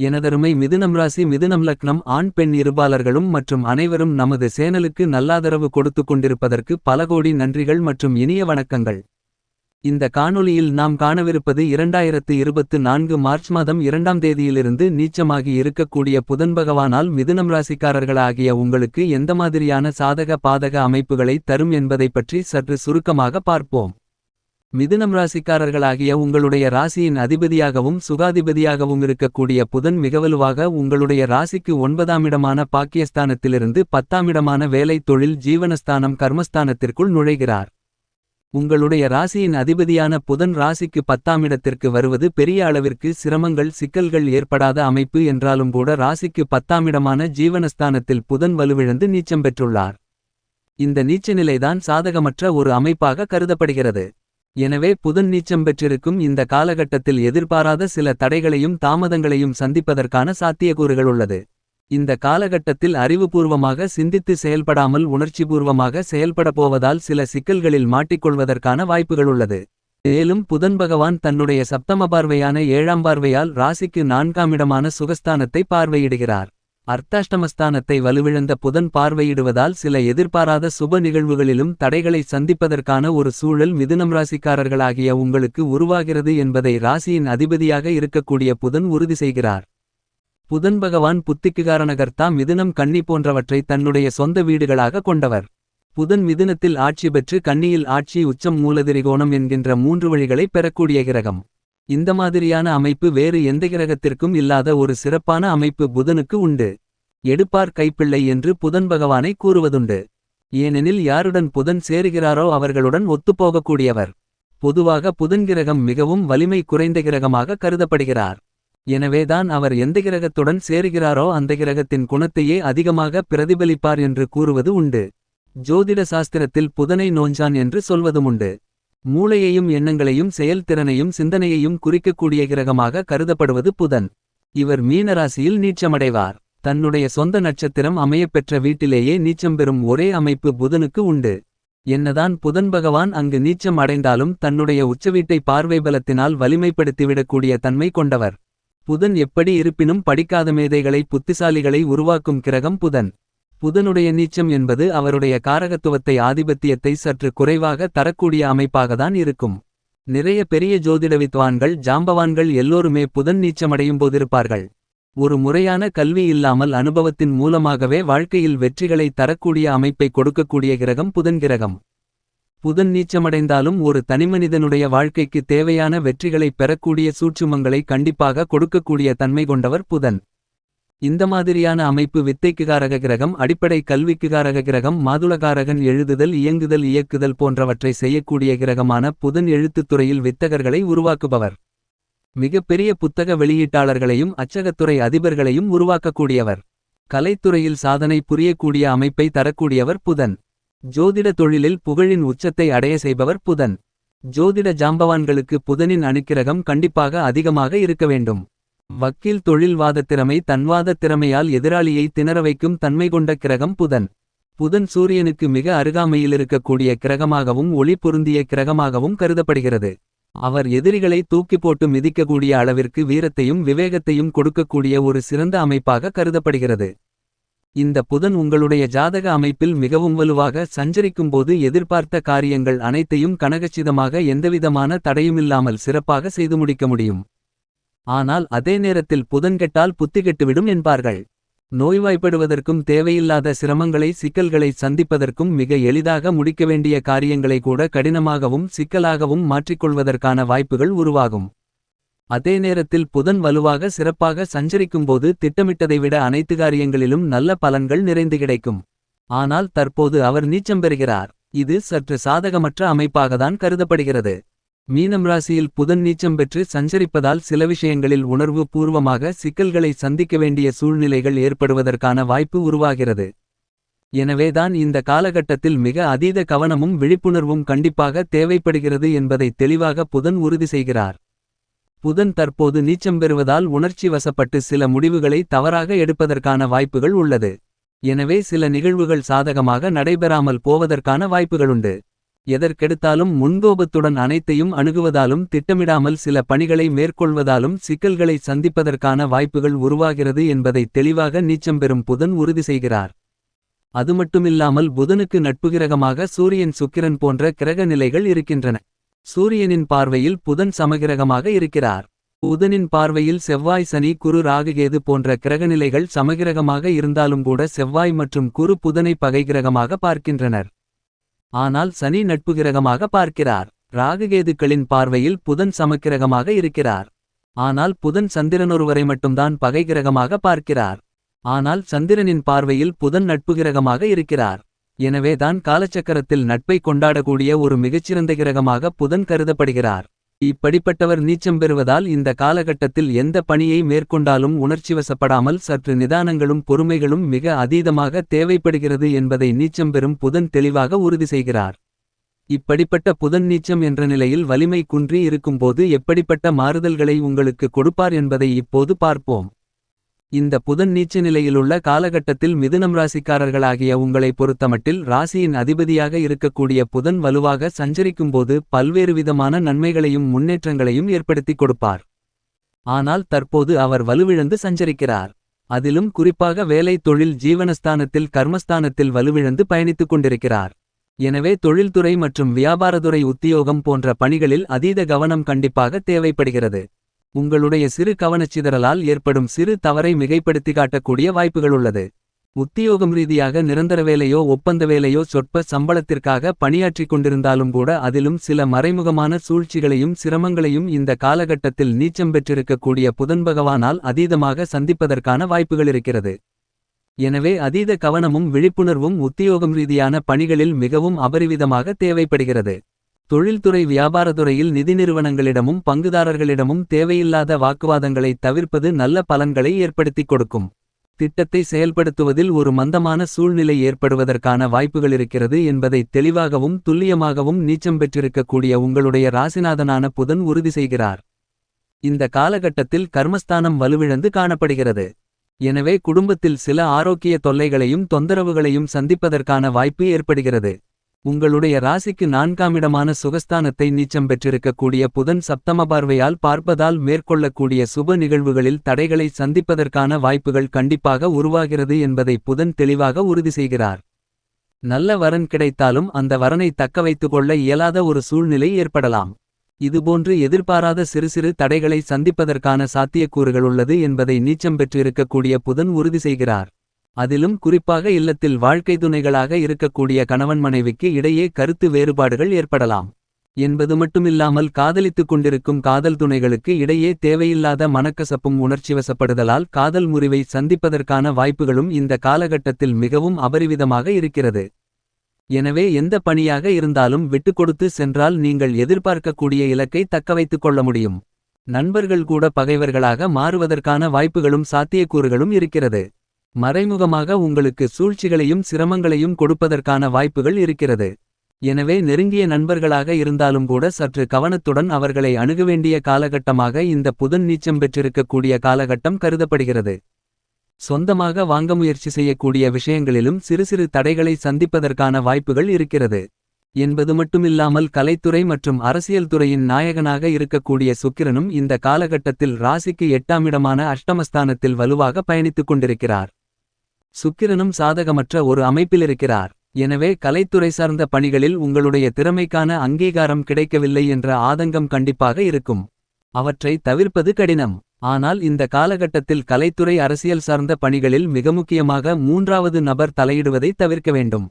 எனதருமை மிதுனம் ராசி மிதுனம் லக்னம் ஆண் பெண் இருபாலர்களும் மற்றும் அனைவரும் நமது சேனலுக்கு நல்லாதரவு கொடுத்து கொண்டிருப்பதற்கு பல கோடி நன்றிகள் மற்றும் இனிய வணக்கங்கள். இந்த காணொளியில் நாம் காணவிருப்பது இரண்டாயிரத்து இருபத்து நான்கு மார்ச் மாதம் இரண்டாம் தேதியிலிருந்து நீச்சமாகி இருக்கக்கூடிய புதன் பகவானால் மிதுனம் ராசிக்காரர்களாகிய உங்களுக்கு எந்த மாதிரியான சாதக பாதக அமைப்புகளை தரும் என்பதைப் பற்றி சற்று சுருக்கமாக பார்ப்போம். மிதுனம் ராசிக்காரர்களாகிய உங்களுடைய ராசியின் அதிபதியாகவும் சுகாதிபதியாகவும் இருக்கக்கூடிய புதன் மிகவலுவாக உங்களுடைய ராசிக்கு ஒன்பதாம் இடமான பாக்கியஸ்தானத்திலிருந்து பத்தாமிடமான வேலை தொழில் ஜீவனஸ்தானம் கர்மஸ்தானத்திற்குள் நுழைகிறார். உங்களுடைய ராசியின் அதிபதியான புதன் ராசிக்கு பத்தாமிடத்திற்கு வருவது பெரிய அளவிற்கு சிரமங்கள் சிக்கல்கள் ஏற்படாத அமைப்பு என்றாலும் கூட ராசிக்கு பத்தாமிடமான ஜீவனஸ்தானத்தில் புதன் வலுவிழந்து நீச்சம் பெற்றுள்ளார். இந்த நீச்சநிலைதான் சாதகமற்ற ஒரு அமைப்பாக கருதப்படுகிறது. எனவே புதன் நீச்சம் பெற்றிருக்கும் இந்த காலகட்டத்தில் எதிர்பாராத சில தடைகளையும் தாமதங்களையும் சந்திப்பதற்கான சாத்தியக்கூறுகள் உள்ளது. இந்த காலகட்டத்தில் அறிவுபூர்வமாக சிந்தித்து செயல்படாமல் உணர்ச்சிபூர்வமாக செயல்பட போவதால் சில சிக்கல்களில் மாட்டிக்கொள்வதற்கான வாய்ப்புகள் உள்ளது. மேலும் புதன் பகவான் தன்னுடைய சப்தம பார்வையான ஏழாம் பார்வையால் ராசிக்கு நான்காம் இடமான சுகஸ்தானத்தை பார்வையிடுகிறார். அர்த்தாஷ்டமஸ்தானத்தை வலுவிழந்த புதன் பார்வையிடுவதால் சில எதிர்பாராத சுப நிகழ்வுகளிலும் தடைகளை சந்திப்பதற்கான ஒரு சூழல் மிதுனம் ராசிக்காரர்களாகிய உங்களுக்கு உருவாகிறது என்பதை ராசியின் அதிபதியாக இருக்கக்கூடிய புதன் உறுதி செய்கிறார். புதன் பகவான் புத்திக்குகாரணகர்த்தா மிதுனம் கன்னி போன்றவற்றை தன்னுடைய சொந்த வீடுகளாக கொண்டவர். புதன் மிதுனத்தில் ஆட்சி பெற்று கன்னியில் ஆட்சி உச்சம் மூலதிரிகோணம் என்கின்ற மூன்று வழிகளை பெறக்கூடிய கிரகம். இந்த மாதிரியான அமைப்பு வேறு எந்த கிரகத்திற்கும் இல்லாத ஒரு சிறப்பான அமைப்பு புதனுக்கு உண்டு. எடுப்பார் கைப்பிள்ளை என்று புதன் பகவானை கூறுவதுண்டு. ஏனெனில் யாருடன் புதன் சேருகிறாரோ அவர்களுடன் ஒத்துப்போகக்கூடியவர். பொதுவாக புதன் கிரகம் மிகவும் வலிமை குறைந்த கிரகமாக கருதப்படுகிறார். எனவேதான் அவர் எந்த கிரகத்துடன் சேருகிறாரோ அந்த கிரகத்தின் குணத்தையே அதிகமாக பிரதிபலிப்பார் என்று கூறுவது உண்டு. ஜோதிட சாஸ்திரத்தில் புதனை நோஞ்சான் என்று சொல்வதுமுண்டு மூளையையும் எண்ணங்களையும் செயல்திறனையும் சிந்தனையையும் குறிக்கக்கூடிய கிரகமாக கருதப்படுவது புதன். இவர் மீனராசியில் நீச்சமடைவார். தன்னுடைய சொந்த நட்சத்திரம் அமையப்பெற்ற வீட்டிலேயே நீச்சம் பெறும் ஒரே அமைப்பு புதனுக்கு உண்டு. என்னதான் புதன் பகவான் அங்கு நீச்சம் அடைந்தாலும் தன்னுடைய உச்சவீட்டை பார்வை பலத்தினால் வலிமைப்படுத்திவிடக்கூடிய தன்மை கொண்டவர். புதன் எப்படி இருப்பினும் படிக்காத மேதைகளை புத்திசாலிகளை உருவாக்கும் கிரகம் புதன். புதனுடைய நீச்சம் என்பது அவருடைய காரகத்துவத்தை ஆதிபத்தியத்தை சற்று குறைவாக தரக்கூடிய அமைப்பாகத்தான் இருக்கும். நிறைய பெரிய ஜோதிட வித்வான்கள் ஜாம்பவான்கள் எல்லோருமே புதன் நீச்சமடையும் போதிருப்பார்கள். ஒரு முறையான கல்வி இல்லாமல் அனுபவத்தின் மூலமாகவே வாழ்க்கையில் வெற்றிகளை தரக்கூடிய அமைப்பை கொடுக்கக்கூடிய கிரகம் புதன் கிரகம். புதன் நீச்சமடைந்தாலும் ஒரு தனிமனிதனுடைய வாழ்க்கைக்கு தேவையான வெற்றிகளை பெறக்கூடிய சூட்சுமங்களை கண்டிப்பாக கொடுக்கக்கூடிய தன்மை கொண்டவர் புதன். இந்த மாதிரியான அமைப்பு வித்தைக்குகாரக கிரகம் அடிப்படை கல்விக்குகாரக கிரகம் மாதுளகாரகன் எழுதுதல் இயங்குதல் இயக்குதல் போன்றவற்றை செய்யக்கூடிய கிரகமான புதன் எழுத்துத் துறையில் வித்தகர்களை உருவாக்குபவர். மிகப்பெரிய புத்தக வெளியீட்டாளர்களையும் அச்சகத்துறை அதிபர்களையும் உருவாக்கக்கூடியவர். கலைத்துறையில் சாதனை புரியக்கூடிய அமைப்பை தரக்கூடியவர் புதன். ஜோதிட தொழிலில் புகழின் உச்சத்தை அடைய செய்பவர் புதன். ஜோதிட ஜாம்பவான்களுக்கு புதனின் அணுக்கிரகம் கண்டிப்பாக அதிகமாக இருக்க வேண்டும். வக்கீல் தொழில்வாத திறமை தன்வாத திறமையால் எதிராளியை திணற வைக்கும் தன்மை கொண்ட கிரகம் புதன். புதன் சூரியனுக்கு மிக அருகாமையில் இருக்கக்கூடிய கிரகமாகவும் ஒளி பொருந்திய கிரகமாகவும் கருதப்படுகிறது. அவர் எதிரிகளை தூக்கி போட்டு மிதிக்கக்கூடிய அளவிற்கு வீரத்தையும் விவேகத்தையும் கொடுக்கக்கூடிய ஒரு சிறந்த அமைப்பாக கருதப்படுகிறது. இந்த புதன் உங்களுடைய ஜாதக அமைப்பில் மிகவும் வலுவாக சஞ்சரிக்கும்போது எதிர்பார்த்த காரியங்கள் அனைத்தையும் கனகச்சிதமாக எந்தவிதமான தடையுமில்லாமல் சிறப்பாக செய்து முடிக்க முடியும். ஆனால் அதே நேரத்தில் புதன்கெட்டால் புத்திகெட்டுவிடும் என்பார்கள். நோய்வாய்ப்படுவதற்கும் தேவையில்லாத சிரமங்களை சிக்கல்களை சந்திப்பதற்கும் மிக எளிதாக முடிக்க வேண்டிய காரியங்களை கூட கடினமாகவும் சிக்கலாகவும் மாற்றிக்கொள்வதற்கான வாய்ப்புகள் உருவாகும். அதே நேரத்தில் புதன் வலுவாக சிறப்பாக சஞ்சரிக்கும்போது திட்டமிட்டதை விட அனைத்து காரியங்களிலும் நல்ல பலன்கள் நிறைந்து கிடைக்கும். ஆனால் தற்போது அவர் நீச்சம் பெறுகிறார். இது சற்று சாதகமற்ற அமைப்பாகத்தான் கருதப்படுகிறது. மீனம் ராசியில் புதன் நீச்சம் பெற்று சஞ்சரிப்பதால் சில விஷயங்களில் உணர்வு பூர்வமாக சிக்கல்களை சந்திக்க வேண்டிய சூழ்நிலைகள் ஏற்படுவதற்கான வாய்ப்பு உருவாகிறது. எனவேதான் இந்த காலகட்டத்தில் மிக அதீத கவனமும் விழிப்புணர்வும் கண்டிப்பாக தேவைப்படுகிறது என்பதை தெளிவாக புதன் உறுதி செய்கிறார். புதன் தற்போது நீச்சம் பெறுவதால் உணர்ச்சி வசப்பட்டு சில முடிவுகளை தவறாக எடுப்பதற்கான வாய்ப்புகள் உள்ளது. எனவே சில நிகழ்வுகள் சாதகமாக நடைபெறாமல் போவதற்கான வாய்ப்புகளுண்டு. எதற்கெடுத்தாலும் முன்கோபத்துடன் அனைத்தையும் அணுகுவதாலும் திட்டமிடாமல் சில பணிகளை மேற்கொள்வதாலும் சிக்கல்களை சந்திப்பதற்கான வாய்ப்புகள் உருவாகிறது என்பதை தெளிவாக நீச்சம் பெறும் புதன் உறுதி செய்கிறார். அது மட்டுமில்லாமல் புதனுக்கு நட்புகிரகமாக சூரியன் சுக்கிரன் போன்ற கிரக நிலைகள் இருக்கின்றன. சூரியனின் பார்வையில் புதன் சமகிரகமாக இருக்கிறார். புதனின் பார்வையில் செவ்வாய் சனி குரு ராகுகேது போன்ற கிரகநிலைகள் சமகிரகமாக இருந்தாலும் கூட செவ்வாய் மற்றும் குரு புதனை பகைகிரகமாக பார்க்கின்றனர். ஆனால் சனி நட்புகிரகமாக பார்க்கிறார். ராகுகேதுக்களின் பார்வையில் புதன் சமக்கிரகமாக இருக்கிறார். ஆனால் புதன் சந்திரனொருவரை மட்டும்தான் பகைகிரகமாக பார்க்கிறார். ஆனால் சந்திரனின் பார்வையில் புதன் நட்புகிரகமாக இருக்கிறார். எனவேதான் காலச்சக்கரத்தில் நட்பை கொண்டாடக்கூடிய ஒரு மிகச்சிறந்த கிரகமாக புதன் கருதப்படுகிறார். இப்படிப்பட்டவர் நீச்சம் பெறுவதால் இந்த காலகட்டத்தில் எந்த பணியை மேற்கொண்டாலும் உணர்ச்சிவசப்படாமல் சற்று நிதானங்களும் பொறுமைகளும் மிக அதீதமாக தேவைப்படுகிறது என்பதை நீச்சம் பெறும் புதன் தெளிவாக உறுதி செய்கிறார். இப்படிப்பட்ட புதன் நீச்சம் என்ற நிலையில் வலிமை குன்றி இருக்கும்போது எப்படிப்பட்ட மாறுதல்களை உங்களுக்கு கொடுப்பார் என்பதை இப்போது பார்ப்போம். இந்த புதன் நீச்ச நிலையிலுள்ள காலகட்டத்தில் மிதுனம் ராசிக்காரர்களாகிய உங்களை பொறுத்தமட்டில் ராசியின் அதிபதியாக இருக்கக்கூடிய புதன் வலுவாக சஞ்சரிக்கும்போது பல்வேறு விதமான நன்மைகளையும் முன்னேற்றங்களையும் ஏற்படுத்திக் கொடுப்பார். ஆனால் தற்போது அவர் வலுவிழந்து சஞ்சரிக்கிறார். அதிலும் குறிப்பாக வேலை தொழில் ஜீவனஸ்தானத்தில் கர்மஸ்தானத்தில் வலுவிழந்து பயணித்துக் கொண்டிருக்கிறார். எனவே தொழில்துறை மற்றும் வியாபாரத்துறை உத்தியோகம் போன்ற பணிகளில் அதீத கவனம் கண்டிப்பாக தேவைப்படுகிறது. உங்களுடைய சிறு கவனச்சிதறலால் ஏற்படும் சிறு தவறை மிகைப்படுத்தி காட்டக்கூடிய வாய்ப்புகளுள்ளது. உத்தியோகம் ரீதியாக நிரந்தர வேலையோ ஒப்பந்த வேலையோ சொற்ப சம்பளத்திற்காக பணியாற்றிக் கொண்டிருந்தாலும் கூட அதிலும் சில மறைமுகமான சூழ்ச்சிகளையும் சிரமங்களையும் இந்த காலகட்டத்தில் நீச்சம் பெற்றிருக்கக்கூடிய புதன் பகவானால் அதீதமாக சந்திப்பதற்கான வாய்ப்புகள் இருக்கிறது. எனவே அதீத கவனமும் விழிப்புணர்வும் உத்தியோகம் ரீதியான பணிகளில் மிகவும் அபரிவிதமாக தேவைப்படுகிறது. தொழில்துறை வியாபாரத்துறையில் நிதி நிறுவனங்களிடமும் பங்குதாரர்களிடமும் தேவையில்லாத வாக்குவாதங்களை தவிர்ப்பது நல்ல பலன்களை ஏற்படுத்திக் கொடுக்கும். திட்டத்தை செயல்படுத்துவதில் ஒரு மந்தமான சூழ்நிலை ஏற்படுவதற்கான வாய்ப்புகள் இருக்கிறது என்பதை தெளிவாகவும் துல்லியமாகவும் நீச்சம் பெற்றிருக்கக்கூடிய உங்களுடைய ராசிநாதனான புதன் உறுதி செய்கிறார். இந்த காலகட்டத்தில் கர்மஸ்தானம் வலுவிழந்து காணப்படுகிறது. எனவே குடும்பத்தில் சில ஆரோக்கிய தொல்லைகளையும் தொந்தரவுகளையும் சந்திப்பதற்கான வாய்ப்பு ஏற்படுகிறது. உங்களுடைய ராசிக்கு நான்காமிடமான சுகஸ்தானத்தை நீச்சம் பெற்றிருக்கக்கூடிய புதன் சப்தம பார்வையால் பார்ப்பதால் மேற்கொள்ளக்கூடிய சுப நிகழ்வுகளில் தடைகளை சந்திப்பதற்கான வாய்ப்புகள் கண்டிப்பாக உருவாகிறது என்பதை புதன் தெளிவாக உறுதி செய்கிறார். நல்ல வரன் கிடைத்தாலும் அந்த வரனை தக்கவைத்துக் கொள்ள இயலாத ஒரு சூழ்நிலை ஏற்படலாம். இதுபோன்று எதிர்பாராத சிறு சிறு தடைகளை சந்திப்பதற்கான சாத்தியக்கூறுகள் உள்ளது என்பதை நீச்சம் பெற்றிருக்கக்கூடிய புதன் உறுதி செய்கிறார். அதிலும் குறிப்பாக இல்லத்தில் வாழ்க்கை துணைகளாக இருக்கக்கூடிய கணவன் மனைவிக்கு இடையே கருத்து வேறுபாடுகள் ஏற்படலாம். என்பது மட்டுமில்லாமல் காதலித்துக் கொண்டிருக்கும் காதல் துணைகளுக்கு இடையே தேவையில்லாத மனக்கசப்பும் உணர்ச்சிவசப்படுதலால் காதல் முறிவை சந்திப்பதற்கான வாய்ப்புகளும் இந்த காலகட்டத்தில் மிகவும் அபரிவிதமாக இருக்கிறது. எனவே எந்த பணியாக இருந்தாலும் விட்டுக்கொடுத்து சென்றால் நீங்கள் எதிர்பார்க்கக்கூடிய இலக்கை தக்கவைத்துக் கொள்ள முடியும். நண்பர்கள் கூட பகைவர்களாக மாறுவதற்கான வாய்ப்புகளும் சாத்தியக்கூறுகளும் இருக்கிறது. மறைமுகமாக உங்களுக்கு சூழ்ச்சிகளையும் சிரமங்களையும் கொடுப்பதற்கான வாய்ப்புகள் இருக்கிறது. எனவே நெருங்கிய நண்பர்களாக இருந்தாலும் கூட சற்று கவனத்துடன் அவர்களை அணுக வேண்டிய காலகட்டமாக இந்த புதன் நீச்சம் பெற்றிருக்கக்கூடிய காலகட்டம் கருதப்படுகிறது. சொந்தமாக வாங்க முயற்சி செய்யக்கூடிய விஷயங்களிலும் சிறு சிறு தடைகளை சந்திப்பதற்கான வாய்ப்புகள் இருக்கிறது. என்பது மட்டுமில்லாமல் கலைத்துறை மற்றும் அரசியல் துறையின் நாயகனாக இருக்கக்கூடிய சுக்கிரனும் இந்த காலகட்டத்தில் ராசிக்கு எட்டாமிடமான அஷ்டமஸ்தானத்தில் வலுவாக பயணித்துக் கொண்டிருக்கிறார். சுக்கிரனும் சாதகமற்ற ஒரு அமைப்பிலிருக்கிறார். எனவே கலைத்துறை சார்ந்த பணிகளில் உங்களுடைய திறமைக்கான அங்கீகாரம் கிடைக்கவில்லை என்ற ஆதங்கம் கண்டிப்பாக இருக்கும். அவற்றை தவிர்ப்பது கடினம். ஆனால் இந்த காலகட்டத்தில் கலைத்துறை அரசியல் சார்ந்த பணிகளில் மிக முக்கியமாக மூன்றாவது நபர் தலையிடுவதை தவிர்க்க வேண்டும்.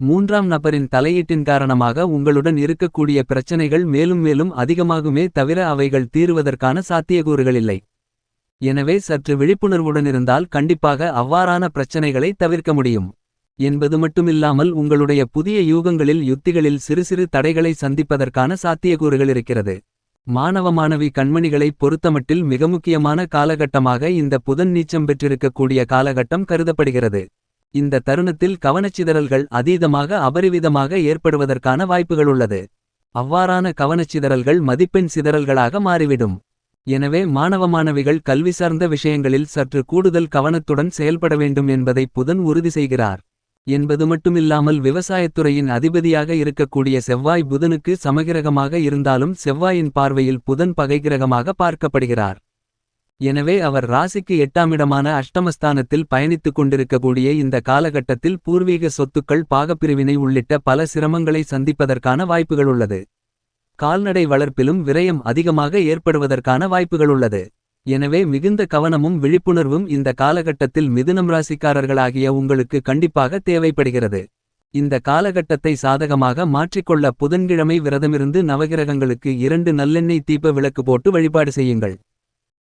மூன்றாம் நபரின் தலையீட்டின் காரணமாக உங்களுடன் இருக்கக்கூடிய பிரச்சனைகள் மேலும் மேலும் அதிகமாகுமே தவிர அவைகள் தீருவதற்கான சாத்தியக்கூறுகளில்லை எனவே சற்று விழிப்புணர்வுடன் இருந்தால் கண்டிப்பாக அவ்வாறான பிரச்சனைகளை தவிர்க்க முடியும். என்பது மட்டுமில்லாமல் உங்களுடைய புதிய யூகங்களில் யுத்திகளில் சிறு சிறு தடைகளை சந்திப்பதற்கான சாத்தியக்கூறுகள் இருக்கிறது. மாணவ மாணவி கண்மணிகளை பொறுத்தமட்டில் மிக முக்கியமான காலகட்டமாக இந்த புதன் நீச்சம் பெற்றிருக்கக்கூடிய காலகட்டம் கருதப்படுகிறது. இந்த தருணத்தில் கவனச்சிதறல்கள் அதீதமாக அபரிவிதமாக ஏற்படுவதற்கான வாய்ப்புகள் உள்ளது. அவ்வாறான கவனச்சிதறல்கள் மதிப்பெண் சிதறல்களாக மாறிவிடும். எனவே மாணவ மாணவிகள் கல்வி சார்ந்த விஷயங்களில் சற்று கூடுதல் கவனத்துடன் செயல்பட வேண்டும் என்பதை புதன் உறுதி செய்கிறார் என்பது மட்டுமில்லாமல் விவசாயத்துறையின் அதிபதியாக இருக்கக்கூடிய செவ்வாய் புதனுக்கு சமகிரகமாக இருந்தாலும் செவ்வாயின் பார்வையில் புதன் பகைகிரகமாக பார்க்கப்படுகிறார். எனவே அவர் ராசிக்கு எட்டாமிடமான அஷ்டமஸ்தானத்தில் பயணித்துக் கொண்டிருக்கக்கூடிய இந்த காலகட்டத்தில் பூர்வீக சொத்துக்கள் பாகப்பிரிவினை உள்ளிட்ட பல சிரமங்களை சந்திப்பதற்கான வாய்ப்புகளுள்ளது. கால்நடை வளர்ப்பிலும் விரயம் அதிகமாக ஏற்படுவதற்கான வாய்ப்புகளுள்ளது. எனவே மிகுந்த கவனமும் விழிப்புணர்வும் இந்த காலகட்டத்தில் மிதுனம் ராசிக்காரர்களாகிய உங்களுக்கு கண்டிப்பாக தேவைப்படுகிறது. இந்த காலகட்டத்தை சாதகமாக மாற்றிக்கொள்ள புதன்கிழமை விரதமிருந்து நவகிரகங்களுக்கு இரண்டு நல்லெண்ணெய் தீப விளக்கு போட்டு வழிபாடு செய்யுங்கள்.